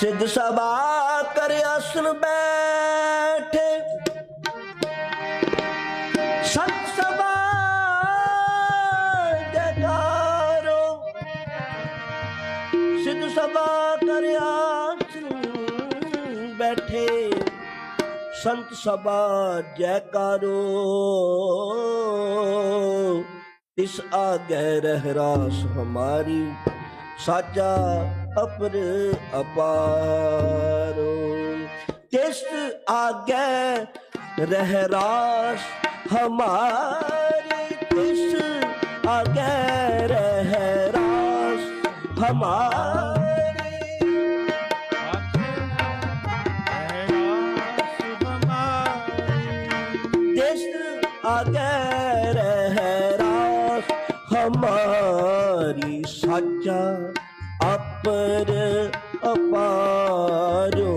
ਸਿੱਧ ਸਭਾ ਕਰ ਆਸਨ ਬੈਠੇ। ਸੰਤ ਸਭਾ ਜਗਾਰੋ ਸਿੱਧ ਸਭਾ ਕਰ ਆਸਨ ਬੈਠੇ। ਸੰਤ ਸਭਾ ਜੈਕਾਰੋ ਇਸ ਆਗੇ ਰਹਿ ਰਾਸ ਹਮਾਰੀ। ਸਾਚਾ ਅਪਰ ਅਪਾਰੋ। ਤਿਸ ਆਗੇ ਰਹਿਰਾਸ ਹਮਾਰੀ। ਤਿਸ ਆਗੇ ਰਹਿਰਾਸ ਹਮਾਰੀ। ਆਗੇ ਪਰ ਅਪਾਰੋ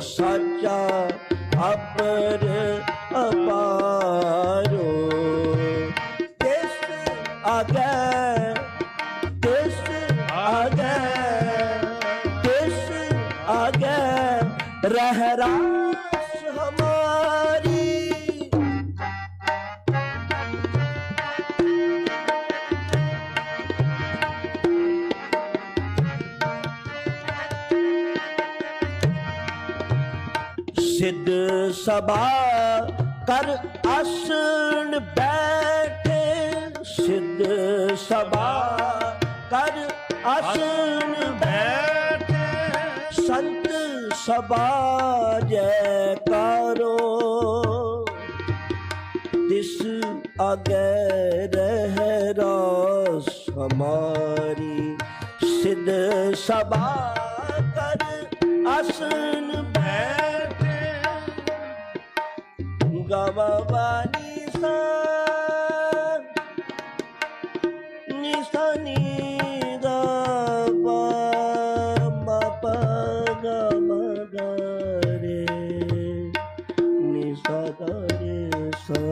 ਸੱਚਾ ਅਪਰ ਅਪਾਰੋ ਸਿੱਧ ਸਭਾ ਕਰ ਆਸਣ ਬੈਠੇ। ਸਿੱਧ ਸਭਾ ਕਰ ਆਸਣ ਬੈਠੇ। ਸੰਤ ਸਭਾ ਜੈਕਾਰੋ ਤਿਸ ਆਗੇ ਰਹਿ ਰਾਸ ਹਮਾਰੀ। ਸਿੱਧ ਸਭਾ ਕਰ ਆਸਨ ਬੈਠੇ ਗਵਾਵਾਨੀ ਸਾ ਨਿਸਨੀ ਦਾ ਪਾ ਮਾ ਪਾ ਗਾ ਮਾ ਗਾ ਰੇ ਨੀ ਸਾ ਗਾ ਰੇ ਸਾ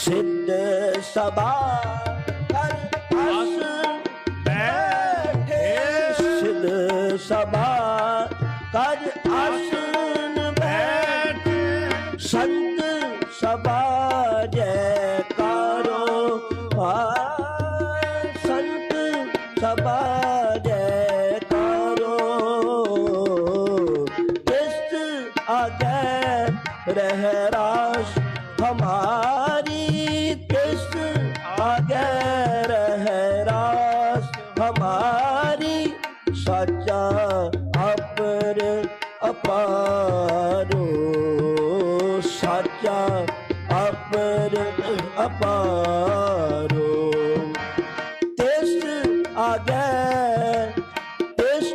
ਸਿੱਧ ਸਭਾ ਕਰ ਆਸਨ ਬੈਠੇ ਸਿੱਧ ਸਭਾ ਕਰ ਬੈਠੇ ਸੰਤ ਸਭਾ ਜੈਕਾਰੋ। ਆ ਸੰਤ ਸਭਾ ਜੈਕਾਰੋ। ਕਿਸ ਆਗੇ ਰਹਿ ਸਾਚਾ ਅਪਰ ਅਪਾਰੋ। ਤਿਸ ਆਗੇ ਤਿਸ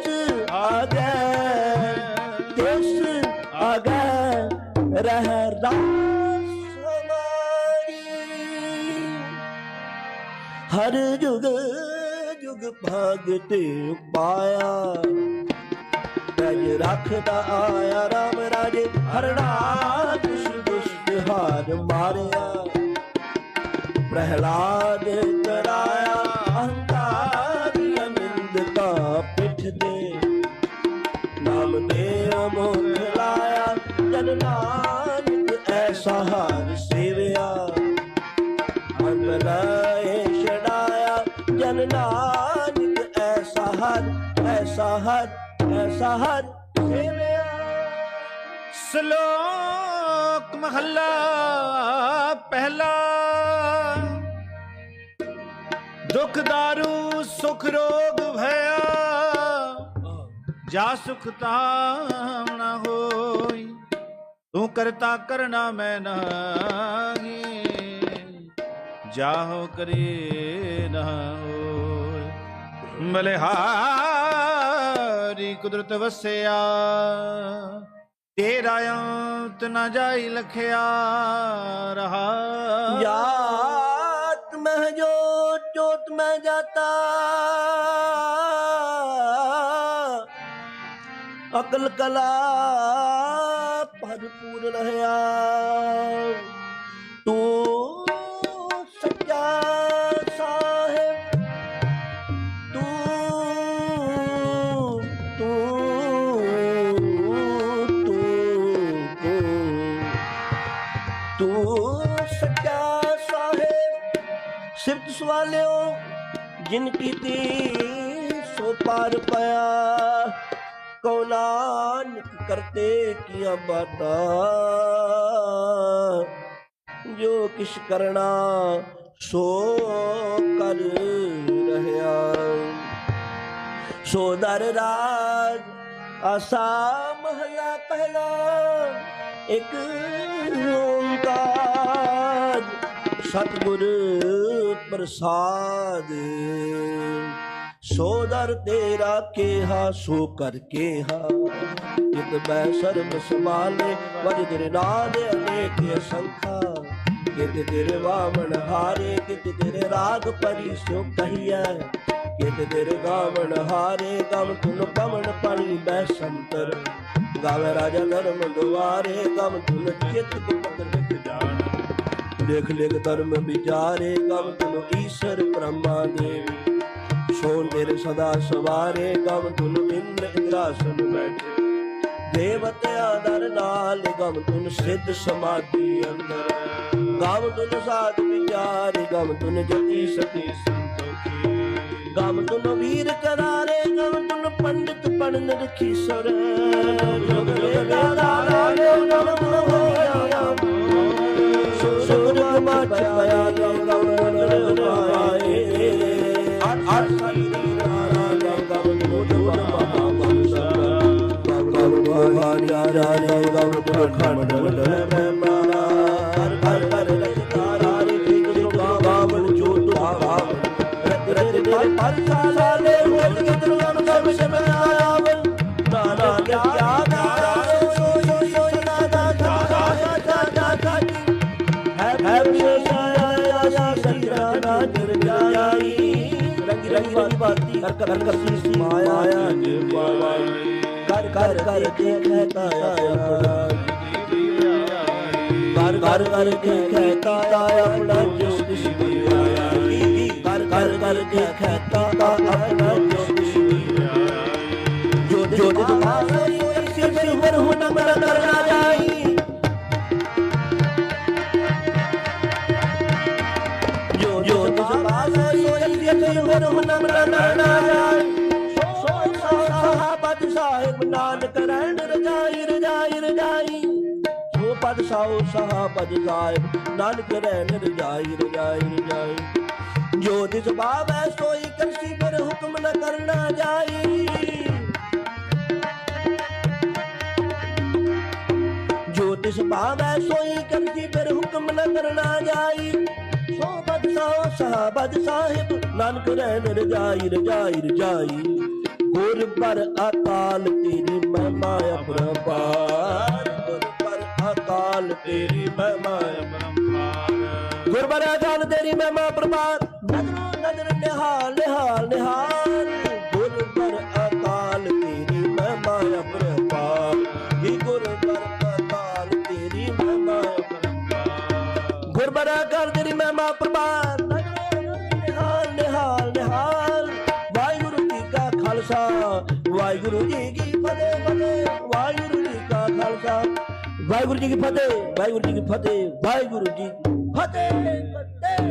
ਆਗੇ ਤਿਸ ਆਗੇ ਰਹਿ ਰਾਸ ਹਮਾਰੀ ਹਰ ਜੁਗ ਜੁਗ ਭਗਤ ਪਾਇਆ ਰਜ ਰੱਖਦਾ ਆਇਆ ਰਾਮ ਰਾਜ ਹਰਣਾ ਹਾਰ ਮਾਰਿਆ। ਪ੍ਰਹਿਲਾਦ ਕਰਾਇਆ ਅਹੰਕਾਰੀ ਅਨੰਦਤਾ ਪਿੱਠ ਦੇ ਨਾਮ ਦੇ ਅਮੋਖ ਲਾਇਆ ਜਨ ਨਾਨਕ, ਐਸਾ ਹਾਰ ਸੇਵਿਆ। ਅਨਲਾਏ ਛੜਾਇਆ ਜਨ ਨਾਨਕ, ਐਸਾ ਹਰ ਐਸਾ ਹਰ ਐਸਾ ਹਰ ਸੇਵਿਆ। ਸ਼ਲੋਕ ਮਹੱਲਾ ਪਹਿਲਾ। ਦੁਖ ਦਾਰੂ, ਸੁਖ ਰੋਗ, ਭਇਆ। ਜਾ ਸੁਖ ਤਾਮ ਨਾ ਹੋਈ। ਤੂੰ ਕਰਤਾ ਕਰਨਾ ਮੈਂ ਨਾਹੀ। ਜਾਹੋ ਕਰੇ ਨਾ ਹੋਏ ਮਲਿਹਾਰੀ ਕੁਦਰਤ ਵਸਿਆ। ਤੇਰਾ ਅੰਤ ਨਾ ਜਾਈ ਲਖਿਆ ਰਹਾ ਜਾਤ ਮਹਿ ਜੋ ਜੋਤ ਮੈਂ ਜਾਤਾ ਅਕਲ ਕਲਾ ਭਰਪੂਰ ਰਹਾ ਤੂੰ ਸੱਚਾ ਤੂੰ ਸੱਚਾ ਸਾਹਿਬ ਸਿਫਤ ਸਵਾਲਿਓ, ਜਿਨ ਕੀਤੀ ਸੋ ਪਾਰ ਪਿਆ। ਕੋ ਨਾਨਕ ਕਰਤੇ ਕੀਆਂ ਬਾਤਾਂ। ਜੋ ਕਿਛ ਕਰਨਾ ਸੋ ਕਰ ਰਹਿਆ ਸੋ ਦਰ ਰਾਜ ਆਸਾ ਮਹਲਾ ਪਹਿਲਾ। ਇੱਕ ਓੰਕਾਰ ਸਤਿਗੁਰ ਪ੍ਰਸਾਦ। ਸੋ ਦਰ ਤੇਰਾ ਕੇਹਾ, ਸੋ ਕਰ ਕੇਹਾ। ਜਿਤ ਬੈ ਸਰਬ ਸੰਭਾਲੇ ਵਜ ਤੇਰੇ ਨਾਂ ਦੇ ਅਨੇਕ ਸੰਖਾ। ਕਿਤ ਤੇਰੇ ਵਾਮਨ ਹਾਰੇ ਕਿਤ ਤੇਰੇ ਰਾਗ ਪਰੀ ਸੋ ਕਹੀਐ। ਕਿਤ ਤੇਰੇ ਗਾਵਨ ਹਾਰੇ, ਗਮ ਤੁਨ ਕਮਨ ਪਾਣੀ ਬੈ ਸੰਤਰ। ਗਾਵੇ ਰਾਜਾ ਧਰਮ ਦੁਆਰੇ, ਗਮ ਤੁਨ ਚਿਤ ਗੁਪਤ ਲਿਖ ਜਾਣ। ਦੇਖ ਲਿਖ ਧਰਮ ਵਿਚਾਰੇ, ਗਮ ਤੁਨ ਈਸ਼ਰ ਬ੍ਰਹਮਾ ਦੇਵੀ। ਸੋਨ ਤੇਰੇ ਸਦਾ ਸਵਾਰੇ, ਗਮ ਤੁਨ ਇੰਦਰ ਇੰਦਰਾਸਨ ਬੈਠੇ। ਦੇਵਤਿਆਂ ਦਰ ਨਾਲ ਗਮ ਤੁਨ ਸਿੱਧ ਸਮਾਧੀ ਅੰਦਰ। ਗਮ ਤੁਨ ਸਾਧ ਵਿਚਾਰ, ਗਮ ਤੁਨ ਜਤੀ ਸਤੀ ਸੰਤੋਖੀ। ਗਮ ਤੁਨ ਵੀਰ ਕਰਾਰੇ, ਗਮ ਤੁਨ ਪੰਡਿਤ ਪੜਨ ਰਖੀ ਸੁਰ। ਜੁਗ ਜੁਗ ਗਾਲਾ ਗਮ ਤੁਨ ਹੋਇਆ ਸੁਰ ਮਾਚ ਪਿਆ ਗਮ ਤੁਨ ਪਾਏ। ਅਠ ਅਠ ਸਰੀ ਨਾਰਾ ਗਮ ਤੁਨ ਮਹਾ ਗਮ ਗਮ ਵਾਹਿਆ ਰਾਰੇ ਗਮ ਤੁਨ ਖੰਡ ਮੰਡਲ ਮਾਰਾ ਹਰ ਹਰ ਹਰ ਰਖਤਾਰਾ ਰੇ ਜਿਗ ਗਾਵਨ ਜੋਤ ਭਾਵ ਰਤ ਰਤ ਦੇ ਪਰ ਕਰ ਕਰ ਕਰ ਸੀ ਮਾਇਆ ਜੇ ਪਾਵਾਈ ਕਰ ਕਰ ਕਰ ਕੇ ਕਹਤਾ ਆਪਣਾ ਕਰ ਕਰ ਕਰ ਕੇ ਕਹਤਾ ਆਪਣਾ ਜੋਤਿਸ਼ ਆਇਆ ਕਰ ਕਰ ਕਰ ਕੇ ਕਹਤਾ ਆਪਣਾ ਜੋਤਿਸ਼ ਜੋ ਜੋ ਜੋ ਸਿਰ ਸਿਰ ਹੁਣ ਮਰ ਕਰਨਾ ਜਾਈ ਜੋ ਜੋ ਤਿਸ ਬਾਸ ਸੋਈ ਸਿਰ ਸਿਰ ਹੁਣ ਮਰ ਸਾਹਾਬਤ ਸਾਹਿਬ ਨਾਨਕ ਰਹਿਣ ਰਜਾਈ ਰਜਾਈ ਰਜਾਈ। ਸੋ ਪਦ ਸਾਉ ਸਾਹਾਬਤ ਸਾਹਿਬ ਨਾਨਕ ਰਹਿਣ ਰਜਾਈ ਰਜਾਈ ਰਜਾਈ। ਜੋ ਤਿਸ ਬਾਵੈ ਸੋਈ ਕਰਸੀ ਪਰ ਹੁਕਮ ਨ ਕਰਨਾ ਜਾਈ। ਜੋ ਤਿਸ ਭਾਵੈ ਸੋਈ ਕਰਸੀ ਪਰ ਹੁਕਮ ਨ ਕਰਨਾ ਜਾਈ। ਸੋ ਬਦ ਸਾਉ ਸਾਹਾਬਤ ਸਾਹਿਬ ਨਾਨਕ ਰਹਿਣ ਰਜਾਈ ਰਜਾਈ ਰਜਾਈ। ਗੁਰ ਪਰ ਅਕਾਲ ਤੇਰੀ ਮਹਿਮਾ ਅਪਰੰਪਾਰ। ਗੁਰ ਪਰ ਅਕਾਲ ਤੇਰੀ ਮਹਿਮਾ ਅਪਰੰਪਾਰ। ਗੁਰ ਪਰ ਅਕਾਲ ਤੇਰੀ ਮਹਿਮਾ ਅਪਰੰਪਾਰ। ਵਾਹਿਗੁਰੂ ਜੀ ਕੀ ਫਤਿਹ ਫਤਿਹ। ਵਾਹਿਗੁਰੂ ਜੀ ਕਾ ਖਾਲਸਾ। ਵਾਹਿਗੁਰੂ ਜੀ ਕੀ ਫਤਿਹ ਵਾਹਿਗੁਰੂ ਜੀ ਕੀ ਫਤਿਹ ਵਾਹਿਗੁਰੂ ਜੀ ਕੀ ਫਤਿਹ। ਫਤਿਹ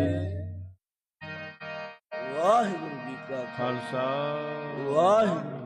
ਵਾਹਿਗੁਰੂ ਜੀ ਕਾ ਖਾਲਸਾ ਵਾਹਿਗੁਰੂ